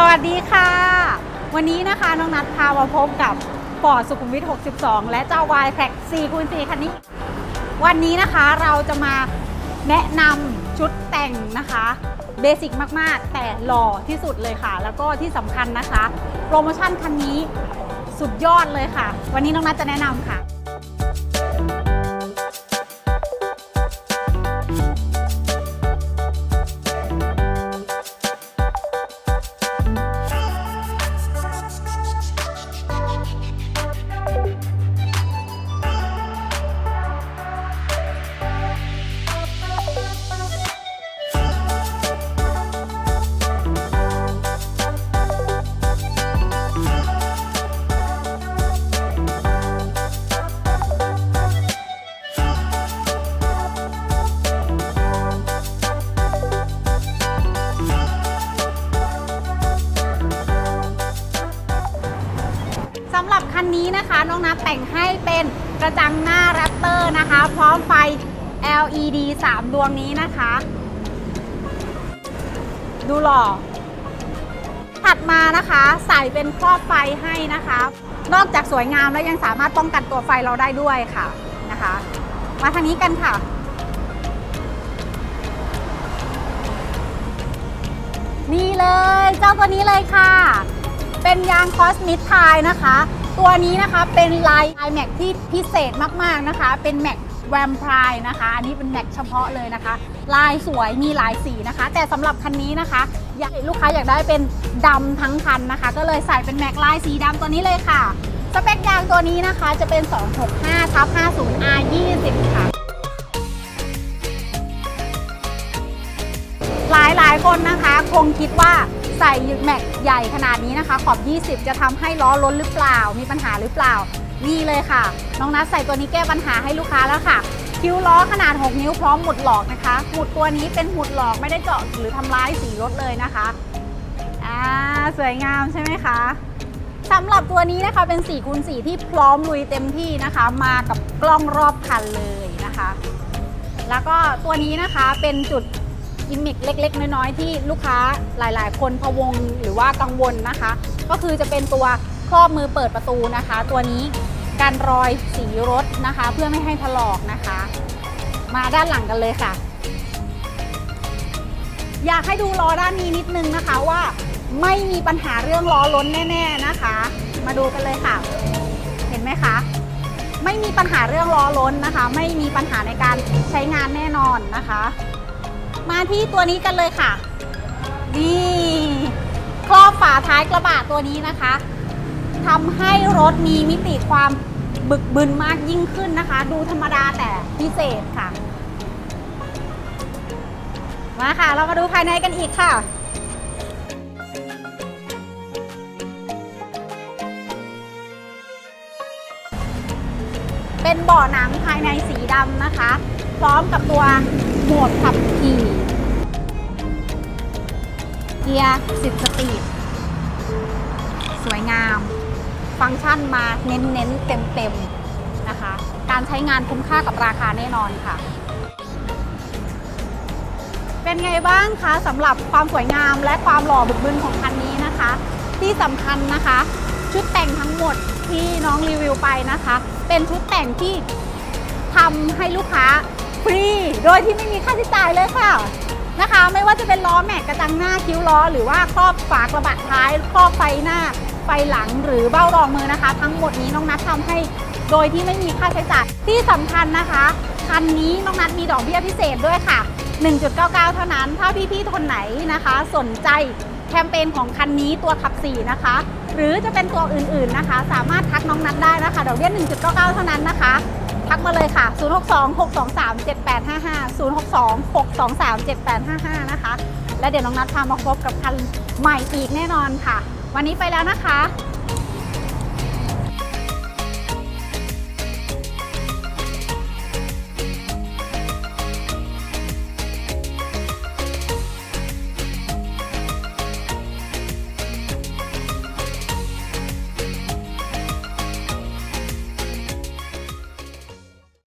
สวัสดีค่ะ วันนี้นะคะน้องนัดพามาพบกับฟอดสุขุมวิท 62 และเจ้าวายแท็ก4คูณ4คันนี้ วันนี้นะคะเราจะมาแนะนำชุดแต่งนะคะเบสิกมาก ๆ แต่หล่อที่สุดเลยค่ะ แล้วก็ที่สำคัญนะคะ โปรโมชั่นคันนี้สุดยอดเลยค่ะ วันนี้น้องนัดจะแนะนำค่ะำหรับคันนี้นะคะ น้องนัทแต่งให้เป็นกระจังหน้าแรปเตอร์นะคะ พร้อมไฟ LED 3 ดวงนี้นะคะ ดูหล่อถัดมานะคะใส่เป็นครอบไฟให้นะคะ นอกจากสวยงามแล้วยังสามารถป้องกันตัวไฟเราได้ด้วยค่ะนะคะ มาทางนี้กันค่ะนี่เลยเจ้าตัวนี้เลยค่ะ เป็นยางคอสมิทไทยนะคะ ตัวนี้นะคะเป็นลายลายแม็กที่พิเศษมากๆนะคะ เป็นแม็กแวมไพร์นะคะ อันนี้เป็นแม็กเฉพาะเลยนะคะ ลายสวยมีหลายสีนะคะ แต่สำหรับคันนี้นะคะอยากลูกค้าอยากได้เป็นดำทั้งคันนะคะ ก็เลยใส่เป็นแม็กลายสีดำตัวนี้เลยค่ะ สเปคยางตัวนี้นะคะจะเป็น 265ทับ50 R 20ค่ะหลายหลายๆคนนะคะคงคิดว่า ใส่แม็กใหญ่ขนาดนี้นะคะ ขอบ 20 จะทำให้ล้อล้นหรือเปล่า มีปัญหาหรือเปล่า นี่เลยค่ะ น้องนัทใส่ตัวนี้แก้ปัญหาให้ลูกค้าแล้วค่ะ คิ้วล้อขนาด 6 นิ้วพร้อมหมุดหลอกนะคะหมุดตัวนี้เป็นหมุดหลอกไม่ได้เจาะหรือทำร้ายสีรถเลยนะคะอ่าสวยงามใช่ไหมคะสำหรับตัวนี้นะคะเป็น4คูณ4ที่พร้อมลุยเต็มที่นะคะ มากับกล้องรอบคันเลยนะคะ แล้วก็ตัวนี้นะคะเป็นจุด กิมมิคเล็ก ๆ น้อยๆที่ลูกค้าหลายๆ คนพะวงหรือว่ากังวลนะคะ ก็คือจะเป็นตัวครอบมือเปิดประตูนะคะ ตัวนี้การรอยสีรถนะคะ เพื่อไม่ให้ถลอกนะคะ มาด้านหลังกันเลยค่ะ อยากให้ดูล้อด้านนี้นิดนึงนะคะว่าไม่มีปัญหาเรื่องล้อล้นแน่ ๆนะคะ มาดูกันเลยค่ะ เห็นไหมคะ ไม่มีปัญหาเรื่องล้อล้นนะคะ ไม่มีปัญหาในการใช้งานแน่นอนนะคะ มาที่ตัวนี้กันเลยค่ะ นี่ครอบฝาท้ายกระบะตัวนี้นะคะทำให้รถมีมิติความบึกบึนมากยิ่งขึ้นนะคะ ดูธรรมดาแต่พิเศษค่ะ มาค่ะ เรามาดูภายในกันอีกค่ะเป็นเบาะหนังภายในสีดำนะคะ พร้อมกับตัวโหมดขับขี่เกียร์สิบสปีดสวยงาม ฟังก์ชันมาเน้นๆ เต็มๆนะคะ การใช้งานคุ้มค่ากับราคาแน่นอนค่ะ เป็นไงบ้างคะสำหรับความสวยงามและความหล่อบึกบึนของคันนี้นะคะ ที่สำคัญนะคะ ชุดแต่งทั้งหมดที่น้องรีวิวไปนะคะ เป็นชุดแต่งที่ทำให้ลูกค้า ฟรีโดยที่ไม่มีค่าใช้จ่ายเลยค่ะนะคะ ไม่ว่าจะเป็นล้อแม็กกระจังหน้าคิ้วล้อ หรือว่าครอบฝากระบะท้ายครอบไฟหน้าไฟหลังหรือเบ้ารองมือนะคะ ทั้งหมดนี้น้องนัททำให้โดยที่ไม่มีค่าใช้จ่ายที่สำคัญนะคะคันนี้น้องนัทมีดอกเบี้ยพิเศษด้วยค่ะ 1.99 เท่านั้น ถ้าพี่ๆคนไหนนะคะ สนใจแคมเปญของคันนี้ตัวขับ 4 นะคะ หรือจะเป็นตัวอื่นๆนะคะ สามารถทักน้องนัทได้นะคะดอกเบี้ย 1.99 เท่านั้นนะคะ ทักมาเลยค่ะ 062-623-7855 062-623-7855 นะคะ และเดี๋ยวน้องนัดพามาพบกับคันใหม่อีกแน่นอนค่ะ วันนี้ไปแล้วนะคะ